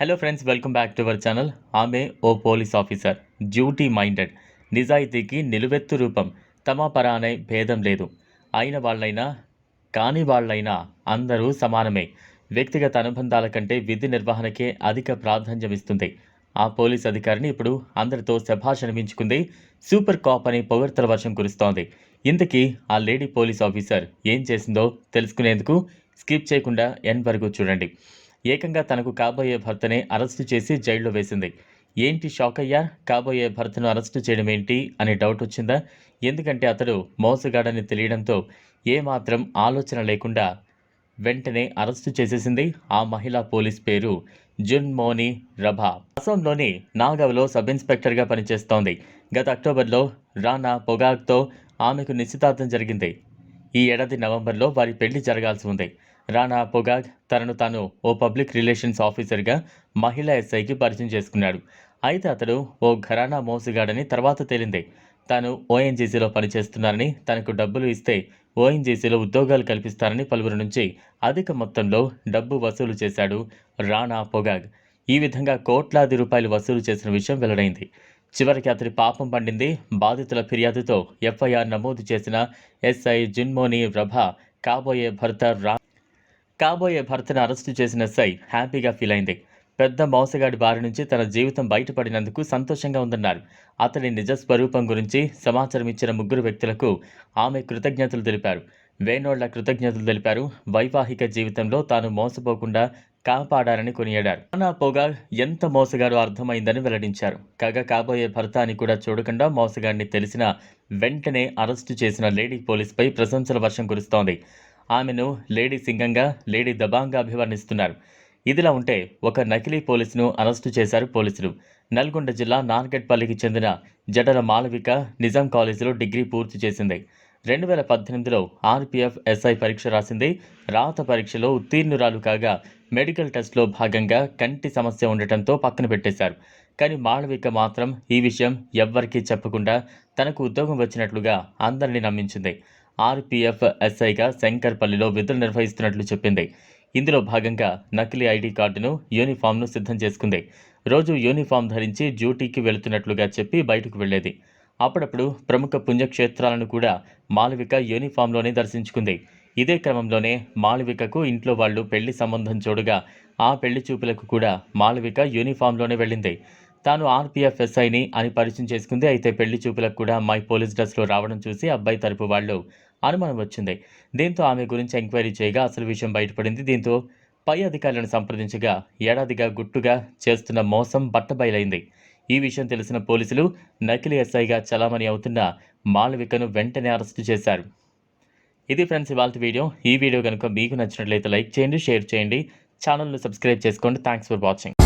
Hello friends welcome back to our channel ఆమె ఓ police officer duty minded నిజాయితీకి నిలువెత్తు రూపం. తమ పరానే భేదం లేదు. అయిన వాళ్ళైనా కాని వాళ్ళైనా అందరూ సమానమే. వ్యక్తిగత అనుబంధాల కంటే విధి నిర్వహణకే అధిక ప్రాధాన్యమిస్తుంది ఆ పోలీస్ అధికారిని ఇప్పుడు అందరితో శభాష్ అనిపించుకుంది. సూపర్ కాప్ అని పొగడ్తల వర్షం కురుస్తోంది. ఇంతకీ ఆ లేడీ పోలీస్ ఆఫీసర్ ఏం చేసిందో తెలుసుకునేందుకు స్కిప్ చేయకుండా ఎన్ వరకు చూడండి. ఏకంగా తనకు కాబోయే భర్తనే అరెస్టు చేసి జైల్లో వేసింది. ఏంటి షాక్ అయ్యా కాబోయే భర్తను అరెస్టు చేయడం ఏంటి అనే డౌట్ వచ్చిందా? ఎందుకంటే అతడు మోసగాడని తెలియడంతో ఏమాత్రం ఆలోచన లేకుండా వెంటనే అరెస్టు చేసేసింది ఆ మహిళా పోలీస్ పేరు జున్మోని రభా. అసోంలోని నాగవ్లో సబ్ ఇన్స్పెక్టర్గా పనిచేస్తోంది. గత అక్టోబర్లో రానా పొగాక్తో ఆమెకు నిశ్చితార్థం జరిగింది. ఈ ఏడాది నవంబర్లో వారి పెళ్ళి జరగాల్సి ఉంది. రానా పొగాగ్ తనను తాను ఓ పబ్లిక్ రిలేషన్స్ ఆఫీసర్గా మహిళా ఎస్ఐకి పరిచయం చేసుకున్నాడు. అయితే అతడు ఓ ఘరానా మోసగాడని తర్వాత తేలింది. తాను ఓఎన్జీసీలో పనిచేస్తున్నారని తనకు డబ్బులు ఇస్తే ఓఎన్జీసీలో ఉద్యోగాలు కల్పిస్తారని పలువురు నుంచి అధిక మొత్తంలో డబ్బు వసూలు చేశాడు రానా పొగాగ్. ఈ విధంగా కోట్లాది రూపాయలు వసూలు చేసిన విషయం వెల్లడైంది. చివరికి అతడి పాపం పండింది. బాధితుల ఫిర్యాదుతో ఎఫ్ఐఆర్ నమోదు చేసిన ఎస్ఐ జిన్మోని ప్రభ కాబోయే భర్త రా కాబోయే భర్తను అరెస్టు చేసిన ఎస్ఐ హ్యాపీగా ఫీల్ అయింది. పెద్ద మోసగాడి బారి నుంచి తన జీవితం బయటపడినందుకు సంతోషంగా ఉందన్నారు. అతడి నిజ స్వరూపం గురించి సమాచారం ఇచ్చిన ముగ్గురు వ్యక్తులకు ఆమె కృతజ్ఞతలు తెలిపారు. వేణోళ్ళ కృతజ్ఞతలు తెలిపారు. వైవాహిక జీవితంలో తాను మోసపోకుండా కాపాడారని కొనియాడారు. రానా పొగా ఎంత మోసగాడో అర్థమైందని వెల్లడించారు. కాగా కాబోయే భర్త అని కూడా చూడకుండా మోసగాడిని తెలిసిన వెంటనే అరెస్టు చేసిన లేడీ పోలీస్పై ప్రశంసల వర్షం కురుస్తోంది. ఆమెను లేడీ సింగంగా లేడీ దబాంగా అభివర్ణిస్తున్నారు. ఇదిలా ఉంటే ఒక నకిలీ పోలీసును అరెస్టు చేశారు పోలీసులు. నల్గొండ జిల్లా నార్గట్పల్లికి చెందిన జడల మాలవిక నిజాం కాలేజీలో డిగ్రీ పూర్తి చేసింది. రెండు వేల పద్దెనిమిదిలో ఆర్పీఎఫ్ ఎస్ఐ పరీక్ష రాసింది. రాత పరీక్షలో ఉత్తీర్ణురాలు కాగా మెడికల్ టెస్ట్లో భాగంగా కంటి సమస్య ఉండటంతో పక్కన పెట్టేశారు. కానీ మాళవిక మాత్రం ఈ విషయం ఎవ్వరికీ చెప్పకుండా తనకు ఉద్యోగం వచ్చినట్లుగా అందరినీ నమ్మించింది. ఆర్పీఎఫ్ ఎస్ఐగా శంకర్పల్లిలో విధులు నిర్వహిస్తున్నట్లు చెప్పింది. ఇందులో భాగంగా నకిలీ ఐడి కార్డును యూనిఫామ్ను సిద్ధం చేసుకుంది. రోజు యూనిఫామ్ ధరించి డ్యూటీకి వెళుతున్నట్లుగా చెప్పి బయటకు వెళ్ళేది. అప్పుడప్పుడు ప్రముఖ పుణ్యక్షేత్రాలను కూడా మాలవిక యూనిఫామ్లోనే దర్శించుకుంది. ఇదే క్రమంలోనే మాలవికకు ఇంట్లో వాళ్ళు పెళ్ళి సంబంధం చూడగా ఆ పెళ్ళి చూపులకు కూడా మాలవిక యూనిఫామ్లోనే వెళ్ళింది. తాను ఆర్పీఎఫ్ ఎస్ఐని అని పరిచయం చేసుకుంది. అయితే పెళ్ళి చూపులకు కూడా అమ్మాయి పోలీస్ డ్రెస్లో రావడం చూసి అబ్బాయి తరపు వాళ్ళు అనుమానం వచ్చింది. దీంతో ఆమె గురించి ఎంక్వైరీ చేయగా అసలు విషయం బయటపడింది. దీంతో పై అధికారులను సంప్రదించగా ఏడాదిగా గుట్టుగా చేస్తున్న మోసం బట్టబయలైంది. ఈ విషయం తెలిసిన పోలీసులు నకిలీ ఎస్ఐగా చలామణి అవుతున్న మాళవికను వెంటనే అరెస్టు చేశారు. ఇది ఫ్రెండ్స్ ఇవాళ వీడియో. ఈ వీడియో కనుక మీకు నచ్చినట్లయితే లైక్ చేయండి షేర్ చేయండి. ఛానల్ను సబ్స్క్రైబ్ చేసుకోండి. Thanks for watching